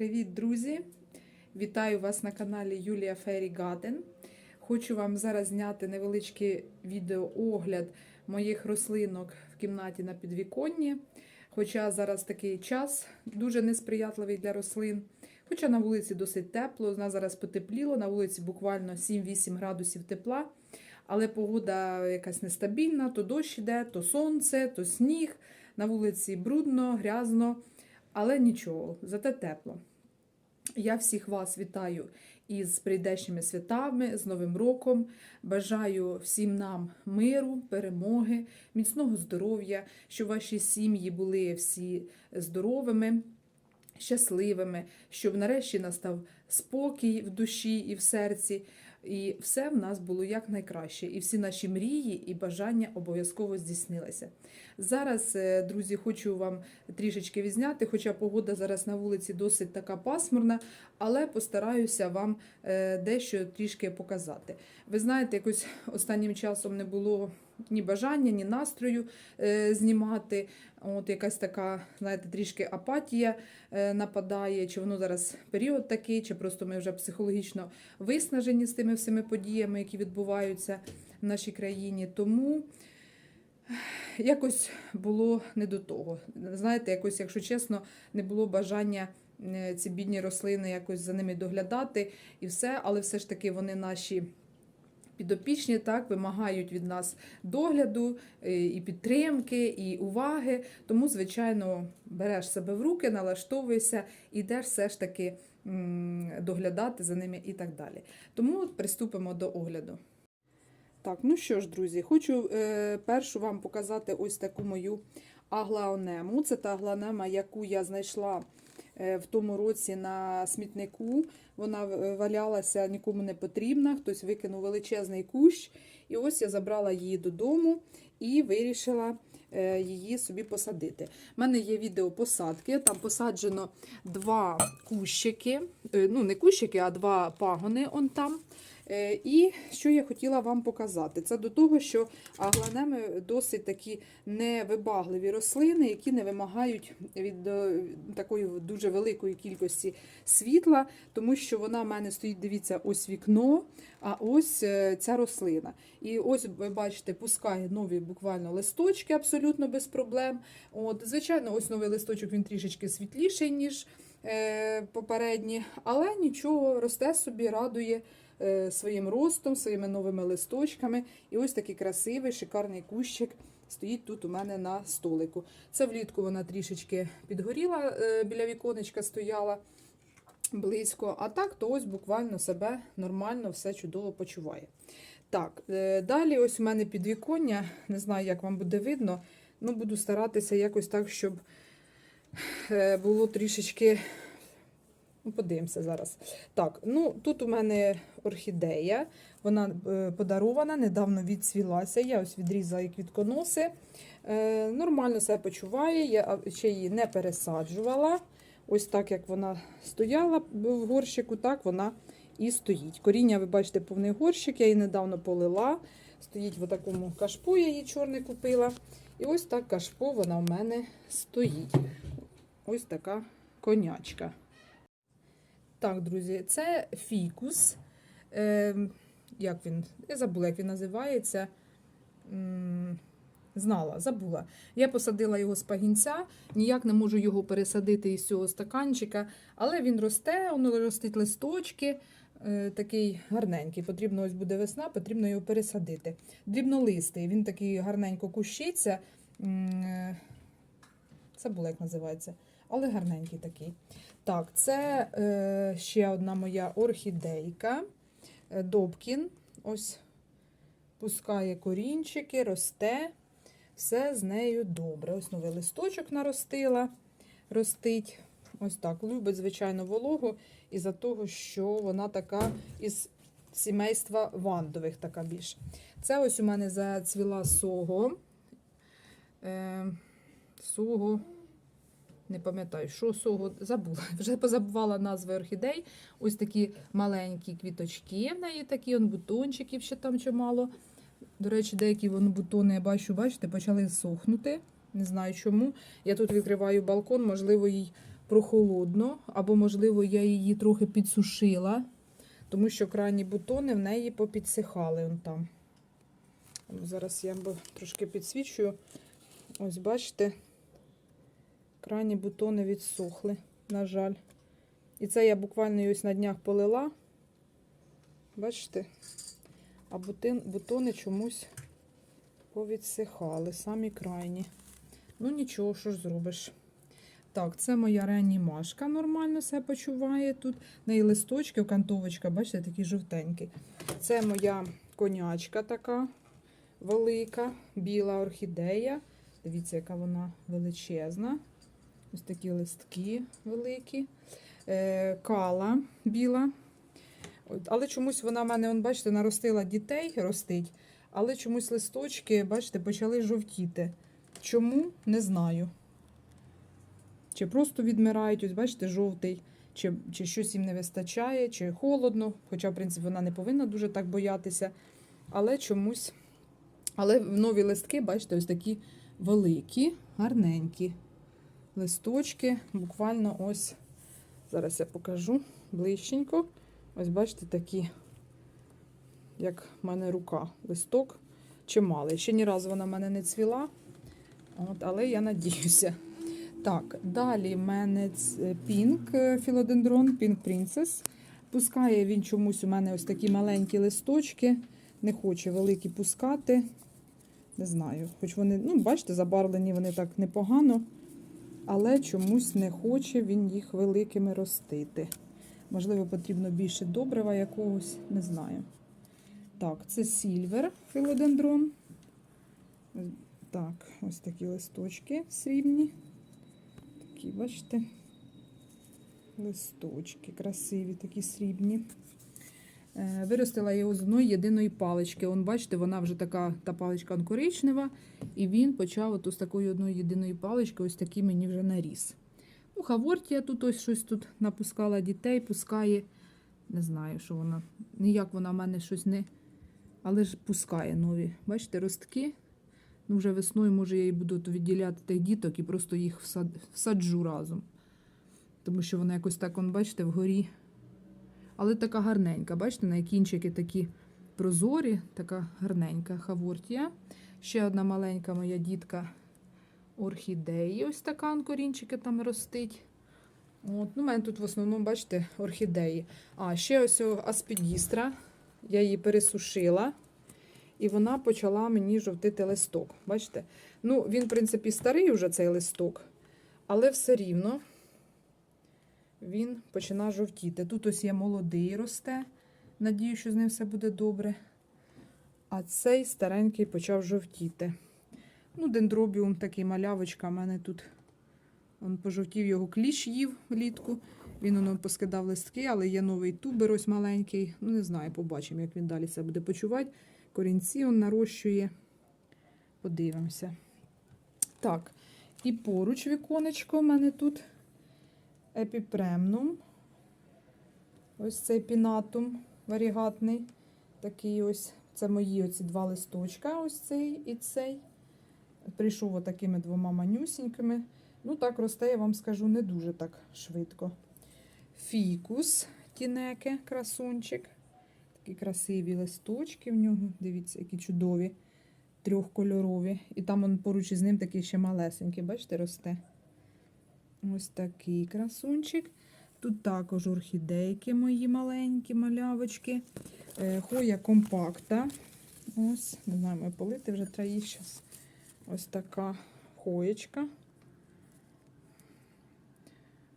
Привіт, друзі! Вітаю вас на каналі Юлія Фері Гаден. Хочу вам зараз зняти невеличкий відеоогляд моїх рослинок в кімнаті на підвіконні. Хоча зараз такий час дуже несприятливий для рослин. Хоча на вулиці досить тепло, у нас зараз потепліло, на вулиці буквально 7-8 градусів тепла. Але погода якась нестабільна, то дощ іде, то сонце, то сніг. На вулиці брудно, грязно, але нічого, зате тепло. Я всіх вас вітаю із прийдешніми святами, з Новим роком. Бажаю всім нам миру, перемоги, міцного здоров'я, щоб ваші сім'ї були всі здоровими, щасливими, щоб нарешті настав спокій в душі і в серці. І все в нас було якнайкраще. І всі наші мрії і бажання обов'язково здійснилися. Зараз, е, друзі, хочу вам трішечки відзняти, хоча погода зараз на вулиці досить така пасмурна, але постараюся вам е, дещо трішки показати. Ви знаєте, якось останнім часом не було ні бажання, ні настрою е, знімати. От якась така, знаєте, трішки апатія е, нападає, чи воно зараз період такий, чи просто ми вже психологічно виснажені з тими всіми подіями, які відбуваються в нашій країні. Тому якось було не до того. Знаєте, якось, якщо чесно, не було бажання е, ці бідні рослини якось за ними доглядати і все, але все ж таки вони наші. Підопічні так вимагають від нас догляду е, і підтримки, і уваги. Тому, звичайно, береш себе в руки, налаштовуєшся, ідеш все ж таки доглядати за ними і так далі. Тому приступимо до огляду. Так, ну що ж, друзі, хочу е, першу вам показати ось таку мою аглаонему. Це та аглаонема, яку я знайшла в тому році на смітнику. Вона е, валялася, нікому не потрібна, хтось викинув величезний кущ. І ось я забрала її додому і вирішила е, її собі посадити. У мене є відео посадки, там посаджено два кущики, е, ну не кущики, а два пагони он там. Е, І що я хотіла вам показати, це до того, що агланеми досить такі невибагливі рослини, які не вимагають від е, такої дуже великої кількості світла, тому що вона в мене стоїть, дивіться, ось вікно, а ось е, ця рослина. І ось ви бачите, пускає нові буквально листочки абсолютно без проблем. От, Звичайно, ось новий листочок він трішечки світліший, ніж попередні, але нічого, росте собі, радує своїм ростом, своїми новими листочками. І ось такий красивий, шикарний кущик стоїть тут у мене на столику. Це влітку вона трішечки підгоріла, е, біля віконечка стояла близько, а так, то ось буквально себе нормально, все чудово почуває. Так, е, далі ось у мене підвіконня, не знаю, як вам буде видно, ну буду старатися якось так, щоб е, було трішечки. Ну, подивимося зараз. Так, ну тут у мене орхідея, вона е, подарована, недавно відцвілася. Я ось відрізала її квітконоси. Е, нормально себе почуває, я ще її не пересаджувала. Ось так, як вона стояла в горщику, так вона і стоїть. Коріння, ви бачите, повний горщик, я її недавно полила. Стоїть в такому кашпу, я її чорне купила. І ось так кашпо вона в мене стоїть. Ось така конячка. Так, друзі, це фікус. Е, як він? Я забула, як він називається. Знала, забула. Я посадила його з пагінця, ніяк не можу його пересадити із цього стаканчика, але він росте, воно ростить листочки, е, такий гарненький. Потрібно ось буде весна, потрібно його пересадити. Дрібнолистий, він такий гарненько кущиться. Е, Забула, як називається, але гарненький такий. Так, це е, ще одна моя орхідейка. Е, Добкін. Ось пускає корінчики, росте. Все з нею добре. Ось новий листочок наростила, ростить. Ось так. Любить, звичайно, вологу із-за того, що вона така із сімейства вандових, така більш. Це ось у мене зацвіла сого. Е, сого. Не пам'ятаю, що сого забула. Вже позабувала назви орхідей. Ось такі маленькі квіточки в неї такі, он бутончиків ще там чимало. До речі, деякі вон бутони, я бачу, бачите, почали сохнути. Не знаю чому. Я тут відкриваю балкон, можливо, їй прохолодно, або, можливо, я її трохи підсушила, тому що крайні бутони в неї попідсихали. Он там. Зараз я трошки підсвічую. Ось бачите, крайні бутони відсохли, на жаль. І це я буквально ось на днях полила. Бачите? А бутин, бутони чомусь повідсихали, самі крайні. Ну, нічого, що ж зробиш. Так, це моя реанімашка нормально себе почуває тут. В неї листочки, окантовочка, бачите, такі жовтенькі. Це моя конячка така велика, біла орхідея. Дивіться, яка вона величезна. Ось такі листки великі. Е, кала біла. Але чомусь вона в мене, он, бачите, наростила дітей, ростить, але чомусь листочки, бачите, почали жовтіти. Чому? Не знаю. Чи просто відмирають, ось бачите, жовтий, чи, чи щось їм не вистачає, чи холодно. Хоча, в принципі, вона не повинна дуже так боятися. Але чомусь. Але нові листки, бачите, ось такі великі, гарненькі листочки. Буквально ось, зараз я покажу ближченько. Ось бачите, такі, як в мене рука, листок чималий. Ще ні разу вона в мене не цвіла, от, але я надіюся. Так, далі в мене ц- пінк е, філодендрон, пінк принцес. Пускає він чомусь у мене ось такі маленькі листочки. Не хоче великі пускати. Не знаю. Хоч вони, ну, бачите, забарвлені вони так непогано, але чомусь не хоче він їх великими ростити. Можливо, потрібно більше добрива якогось, не знаю. Так, це сільвер філодендрон. Так, ось такі листочки срібні. Такі, бачите, листочки красиві, такі срібні. Е, Виростила його з одної єдиної палички. Он, бачите, вона вже така, та паличка коричнева, і він почав от з такої одної єдиної палички, ось такий мені вже наріс. Ну, Хавортія тут ось щось тут напускала дітей, пускає. Не знаю, що вона. Ніяк вона в мене щось не. Але ж пускає нові. Бачите, ростки. Ну, вже весною, може, я і буду відділяти тих діток і просто їх всад- всаджу разом. Тому що вона якось так, он, бачите, вгорі. Але така гарненька. Бачите, на кінчики такі прозорі, така гарненька хавортія. Ще одна маленька моя дітка орхідеї. Ось така корінчики там ростить. От, ну, у мене тут в основному, бачите, орхідеї. А, ще ось аспідістра. Я її пересушила. І вона почала мені жовтити листок. Бачите? Ну, він, в принципі, старий вже цей листок, але все рівно він починає жовтіти. Тут ось є молодий росте. Надію, що з ним все буде добре. А цей старенький почав жовтіти. Ну, дендробіум такий малявочка. У мене тут он пожовтів його кліщ їв влітку. Він воно поскидав листки, але є новий тубер ось маленький. Ну, не знаю, побачимо, як він далі себе буде почувати. Корінці він нарощує. Подивимося. Так, і поруч віконечко у мене тут епіпремнум. Ось цей пінатум варігатний. Такий ось. Це мої оці два листочка, ось цей і цей. Прийшов отакими двома манюсінькими. Ну, так росте, я вам скажу, не дуже так швидко. Фікус тінеке, красунчик. Такі красиві листочки в нього. Дивіться, які чудові, трьохкольорові. І там он поруч із ним такий ще малесенький, бачите, росте. Ось такий красунчик. Тут також орхідейки мої маленькі малявочки. Е, Хоя компакта. Ось, не знаю, маю полити вже треба їх зараз. Ось така хоєчка.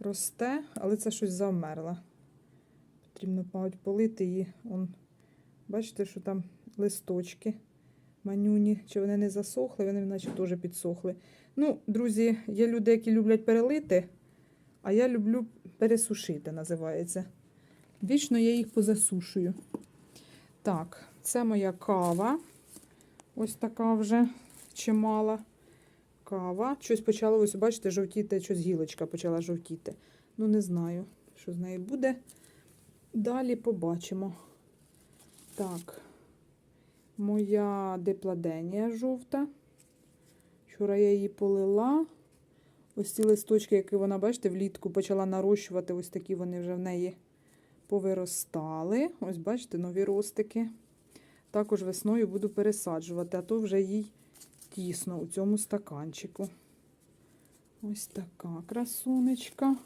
Росте, але це щось завмерло. Потрібно, полити її. Бачите, що там листочки манюні. Чи вони не засохли, вони наче теж підсохли. Ну, друзі, є люди, які люблять перелити, а я люблю пересушити, називається. Вічно я їх позасушую. Так, це моя кава. Ось така вже чимала кава. Щось почало, ось, бачите, жовтіти, щось гілочка почала жовтіти. Ну, не знаю, що з нею буде. Далі побачимо. Так, моя дипладенія жовта. Вчора я її полила. Ось ці листочки, які вона, бачите, влітку почала нарощувати, ось такі вони вже в неї повиростали. Ось, бачите, нові ростики. Також весною буду пересаджувати, а то вже їй тісно у цьому стаканчику. Ось така красунечка.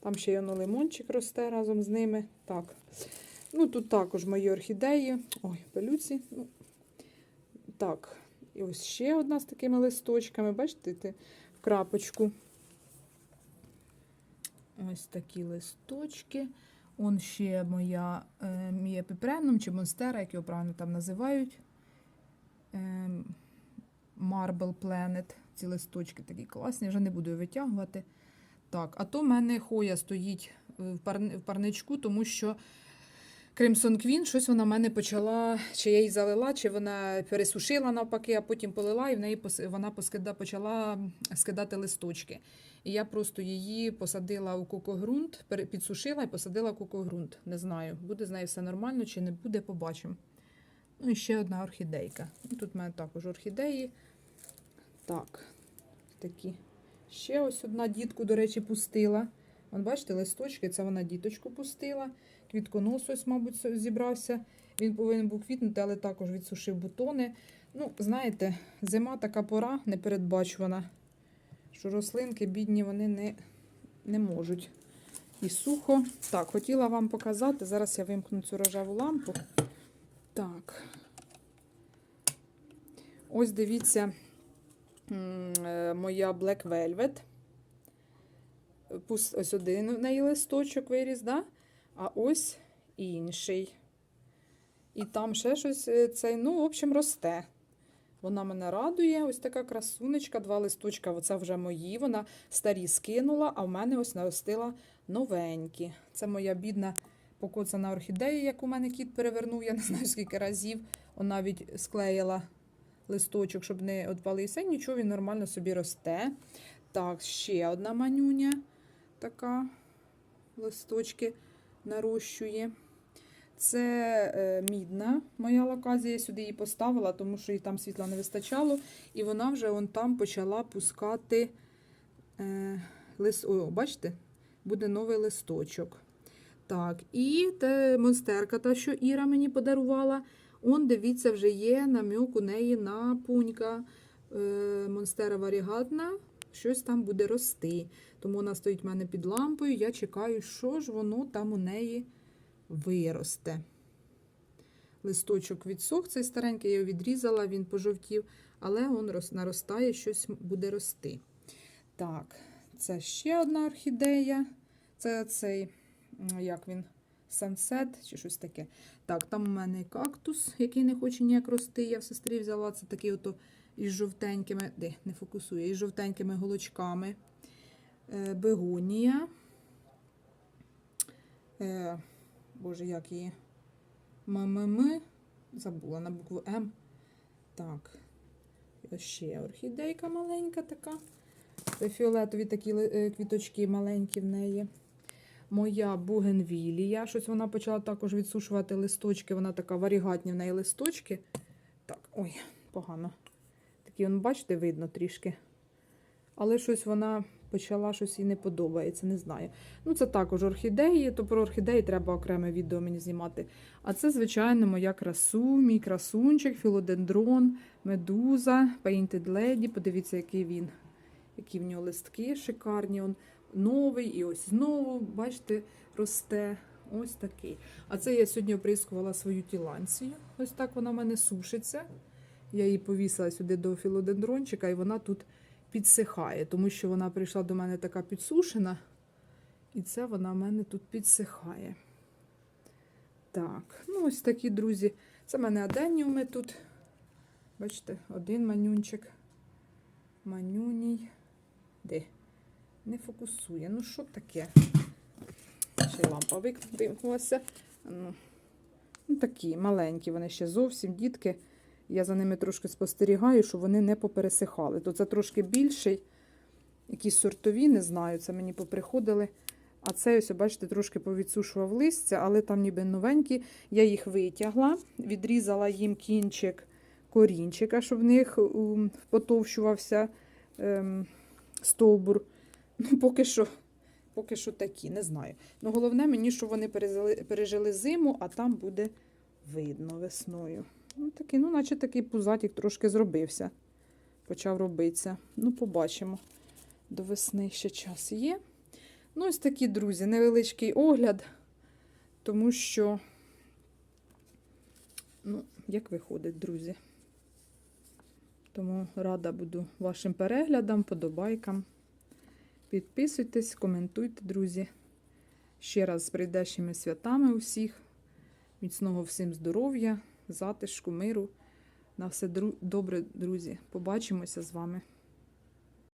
Там ще й воно лимончик росте разом з ними. Так. Ну, тут також мої орхідеї. Ой, пелюці. Ну, так, і ось ще одна з такими листочками. Бачите, ти в крапочку. Ось такі листочки. Он ще моя е, мій епіпренум чи монстера, як його правильно там називають. Е, Marble Planet. Ці листочки такі класні, вже не буду витягувати. Так, а то в мене хоя стоїть е, в парничку, тому що Crimson Queen, щось вона в мене почала, чи я її залила, чи вона пересушила навпаки, а потім полила, і в неї вона поскида, почала скидати листочки. І я просто її посадила у кокогрунт, підсушила і посадила в кокогрунт. Не знаю, буде з нею все нормально чи не буде, побачимо. Ну і ще одна орхідейка. Тут в мене також орхідеї. Так, такі. Ще ось одна дітку, до речі, пустила. Вон, бачите, листочки, це вона діточку пустила. Квітконос ось, мабуть, зібрався. Він повинен був квітнути, але також відсушив бутони. Ну, знаєте, зима така пора непередбачувана, що рослинки бідні вони не, не можуть. І сухо. Так, хотіла вам показати. Зараз я вимкну цю рожеву лампу. Так. Ось дивіться, е, моя Black Velvet. Ось один в неї листочок виріс, да? а ось інший. І там ще щось е, цей, ну, в общем, росте. Вона мене радує, ось така красунечка, два листочка, оце вже мої. Вона старі скинула, а в мене ось наростила новенькі. Це моя бідна покоцана орхідея, яку мене кіт перевернув, я не знаю скільки разів. Вона навіть склеїла листочок, щоб не відпалився. Нічого, він нормально собі росте. Так, ще одна манюня така листочки нарощує. Це е, мідна моя лаказія. Я сюди її поставила, тому що їй там світла не вистачало. І вона вже он там почала пускати е, лист. О, бачите, буде новий листочок. Так, і те монстерка, та, що Іра мені подарувала. Он, дивіться, вже є намік у неї на пунька. Е, монстера варігатна, щось там буде рости. Тому вона стоїть в мене під лампою. Я чекаю, що ж воно там у неї виросте. Листочок відсох, цей старенький, я його відрізала, він пожовтів, але він наростає, щось буде рости. Так, це ще одна орхідея. Це цей, як він, Sunset чи щось таке. Так, там у мене кактус, який не хоче ніяк рости. Я в сестрі взяла. Це такий ото із жовтенькими, де, не фокусує, із жовтенькими голочками. Е, бегонія. Е, Боже, як її? МММ. Забула на букву М. Так. Ось ще орхідейка маленька така. Фіолетові такі е, квіточки маленькі в неї. Моя бугенвілія. Щось вона почала також відсушувати листочки. Вона така варігатні в неї листочки. Так, ой, погано. Такі, он, бачите, видно трішки. Але щось вона почала, щось їй не подобається, не знаю. Ну, це також орхідеї, то про орхідеї треба окреме відео мені знімати. А це, звичайно, моя красу, мій красунчик, філодендрон, медуза, Painted Lady. Подивіться, який він, які в нього листки шикарні. Он новий, і ось знову, бачите, росте. Ось такий. А це я сьогодні оприскувала свою тіланцію. Ось так вона в мене сушиться. Я її повісила сюди до філодендрончика, і вона тут підсихає, тому що вона прийшла до мене така підсушена, і це вона в мене тут підсихає. Так, ну ось такі, друзі. Це в мене аденіуми тут. Бачите, один манюнчик. Манюній. Де? Не фокусує. Ну, що таке? Ще лампа вимкнулася. Ну, ну, такі маленькі, вони ще зовсім дітки. Я за ними трошки спостерігаю, щоб вони не попересихали. То це трошки більший, якісь сортові, не знаю, це мені поприходили. А це ось, бачите, трошки повідсушував листя, але там ніби новенькі. Я їх витягла, відрізала їм кінчик корінчика, щоб в них ум, потовщувався ем, стовбур. Ну, поки що, поки що такі, не знаю. Ну, головне мені, що вони пережили зиму, а там буде видно весною. Ну, такий, ну, наче такий пузатик трошки зробився. Почав робитися. Ну, побачимо. До весни ще час є. Ну, ось такі, друзі, невеличкий огляд, тому що, ну, як виходить, друзі. Тому рада буду вашим переглядам, подобайкам. Підписуйтесь, коментуйте, друзі. Ще раз з прийдешніми святами усіх. Міцного всім здоров'я, затишку, миру. На все добре, друзі. Побачимося з вами.